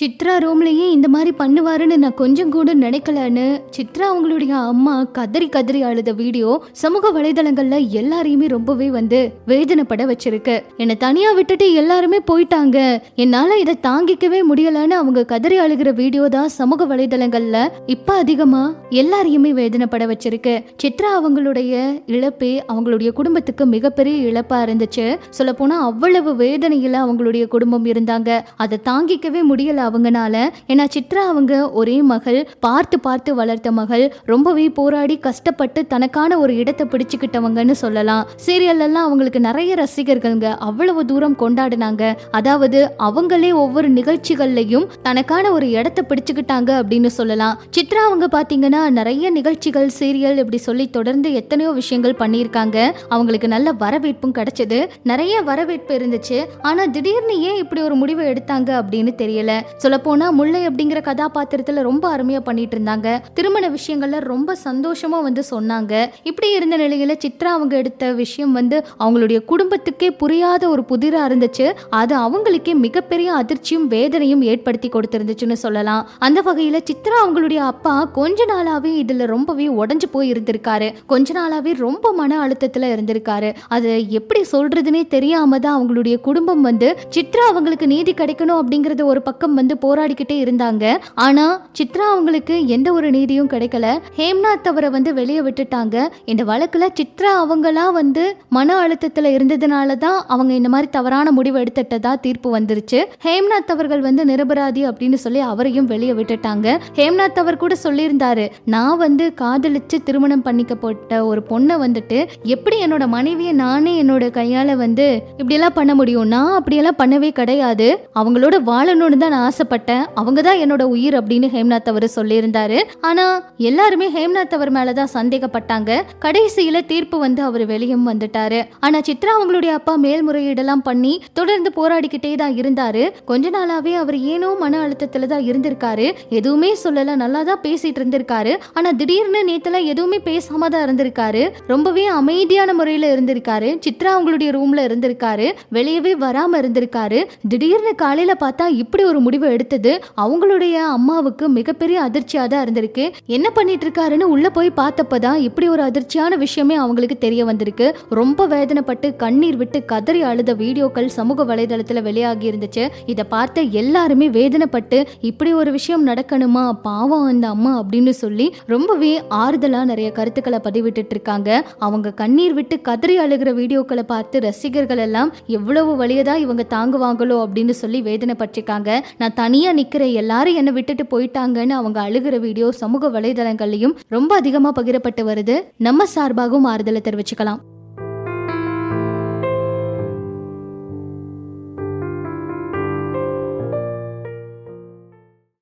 சித்ரா ரூம்லயே இந்த மாதிரி பண்ணுவாருன்னு நான் கொஞ்சம் கூட நினைக்கலன்னு சித்ரா அவங்களுடைய அம்மா கதறி கதறி அழுத வீடியோ சமூக வலைதளங்கள்ல எல்லாரையுமே ரொம்பவே வந்து வேதனைப்பட வச்சிருக்கு. என்னை தனியா விட்டுட்டு எல்லாருமே போயிட்டாங்க. என்னால இதை தாங்கிக்கவே முடியலன்னு அவங்க கதறி அழுகிற வீடியோ தான் சமூக வலைதளங்கள்ல இப்ப அதிகமா எல்லாரையுமே வேதனைப்பட வச்சிருக்கு. சித்ரா அவங்களுடைய இழப்பே அவங்களுடைய குடும்பத்துக்கு மிகப்பெரிய இழப்பா இருந்துச்சு. சொல்ல போனா அவ்வளவு வேதனையில அவங்களுடைய குடும்பம் இருந்தாங்க. அதை தாங்கிக்கவே முடியல அவங்கனால ஏன்னா சித்ரா அவங்க ஒரே மகள் பார்த்து பார்த்து வளர்த்த மகள் ரொம்பவே போராடி கஷ்டப்பட்டு தனக்கான ஒரு இடத்தை பிடிச்சுக்கிட்டவங்கன்னு சொல்லலாம். சீரியல்லாம் அவங்களுக்கு நிறைய ரசிகர்கள்ங்க அவ்வளவு தூரம் கொண்டாடினாங்க. அதாவது அவங்களே ஒவ்வொரு நிகழ்ச்சிகள்லையும் தனக்கான ஒரு இடத்தை பிடிச்சுக்கிட்டாங்க அப்படின்னு சொல்லலாம். சித்ரா அவங்க பாத்தீங்கன்னா நிறைய நிகழ்ச்சிகள் சீரியல் இப்படி சொல்லி தொடர்ந்து எத்தனையோ விஷயங்கள் பண்ணியிருக்காங்க. அவங்களுக்கு நல்ல வரவேற்பும் கிடைச்சது. நிறைய வரவேற்பு இருந்துச்சு. ஆனா திடீர்னு ஏன் இப்படி ஒரு முடிவை எடுத்தாங்க அப்படின்னு தெரியல. சொல்லப்போனா முல்லை அப்படிங்கிற கதாபாத்திரத்துல ரொம்ப அருமையா பண்ணிட்டு இருந்தாங்க. திருமண விஷயங்கள்ல ரொம்ப சந்தோஷமா வந்து சொன்னாங்க. இப்படி இருந்த நிலையில சித்ரா அவங்க எடுத்த விஷயம் வந்து அவங்களுடைய குடும்பத்துக்கே புரியாத ஒரு புதிரா இருந்துச்சு. அது அவங்களுக்கே மிகப்பெரிய அதிர்ச்சியும் வேதனையும் ஏற்படுத்தி கொடுத்திருந்துச்சுன்னு சொல்லலாம். அந்த வகையில சித்ரா அவங்களுடைய அப்பா கொஞ்ச நாளாவே இதுல ரொம்பவே உடஞ்சு போய் இருந்திருக்காரு. கொஞ்ச நாளாவே ரொம்ப மன அழுத்தத்துல இருந்திருக்காரு. அது எப்படி சொல்றதுனே தெரியாம தான் அவங்களுடைய குடும்பம் வந்து சித்ரா அவங்களுக்கு நீதி கிடைக்கணும் அப்படிங்கறது ஒரு பக்கம் வந்து போராடிக்கிட்டே இருந்தாங்க. ஆனா சித்ரா அவங்களுக்கு எந்த ஒரு நீதியும் கிடைக்கல. ஹேம்நாத் அவரை வந்து வெளியே விட்டுட்டாங்க. இந்த வழக்குல சித்ரா அவங்களா வந்து மன அழுத்தத்துல இருந்ததுனால தான் அவங்க இந்த மாதிரி தவறான முடிவு எடுத்துட்டதா தீர்ப்பு வந்துருச்சு. ஹேம்நாத் அவர்கள் வந்து நிரபராதி அப்படின்னு சொல்லி அவரையும் வெளியே விட்டுட்டாங்க. ஹேம்நாத் அவர் கூட சொல்லியிருந்தாரு நான் வந்து காதலிச்சு திருமணம் பண்ணிக்கப்பட்ட ஒரு பொண்ணை வந்துட்டு எப்படி என்னோட மனைவியை நானே என்னோட கையால வந்து இப்படியெல்லாம் பண்ண முடியும்? நான் அப்படியெல்லாம் பண்ணவே கிடையாது. அவங்களோட வாழணும்னு தான் நான் ஆசைப்பட்டேன் அவங்க தான் என்னோட உயிர் அப்படின்னு ஹேம்நாத் அவர் சொல்லியிருந்தாரு. ஆனா எல்லாருமே ஹேம்நாத் அவர் மேலதான் சந்தேகப்பட்டாங்க. கடைசியில தீர்ப்பு வந்து அவர் வெளியும் வந்துட்டாரு. ஆனா சித்ரா அவங்களுடைய அப்பா மேல்முறையீடெல்லாம் பண்ணி தொடர்ந்து போராடிக்கிட்டே தான் இருந்தாரு. கொஞ்ச நாளாவே அவர் ஏனோ மன அழுத்தத்துல தான் இருந்திருக்காரு. எதுவுமே சொல்லல நல்லா தான் பேசிட்டு இருந்திருக்காரு. ஆனா திடீர்னு நேத்தெல்லாம் எதுவுமே பேசாம தான் இருந்திருக்காரு. ரொம்பவே அமைதியான முறையில இருந்திருக்காரு. சித்ரா அவங்களுடைய ரூம்ல இருந்திருக்காரு. வெளியவே வராம இருந்திருக்காரு. திடீர்னு காலையில பார்த்தா இப்படி ஒரு முடிவு முடிவு எடுத்தது அவங்களுடைய அம்மாவுக்கு மிகப்பெரிய அதிர்ச்சியாக தான் இருந்திருக்கு. என்ன பண்ணிட்டு இருக்காருன்னு உள்ள போய் பார்த்தப்பதான் இப்படி ஒரு அதிர்ச்சியான விஷயமே அவங்களுக்கு தெரிய வந்திருக்கு. ரொம்ப வேதனைப்பட்டு கண்ணீர் விட்டு கதறி அழுத வீடியோக்கள் சமூக வலைதளத்தில் வெளியாகி இருந்துச்சு. இதை பார்த்த எல்லாருமே வேதனைப்பட்டு இப்படி ஒரு விஷயம் நடக்கணுமா? பாவம் அந்த அம்மா அப்படின்னு சொல்லி ரொம்பவே ஆறுதலாக நிறைய கருத்துக்களை பதிவிட்டு இருக்காங்க அவங்க கண்ணீர் விட்டு கதறி அழுகிற வீடியோக்களை பார்த்து ரசிகர்கள் எல்லாம் எவ்வளவு வழியதான் இவங்க தாங்குவாங்களோ அப்படின்னு சொல்லி வேதனை வேதனைப்பட்டிருக்காங்க. நான் தனியா நிக்கிற எல்லாரும் என்னை விட்டுட்டு போயிட்டாங்கன்னு அவங்க அழுகிற வீடியோ சமூக வலைதளங்கள்லயும் ரொம்ப அதிகமா பகிரப்பட்டு வருது. நம்ம சார்பாகவும் ஆறுதலை தெரிவிச்சுக்கலாம்.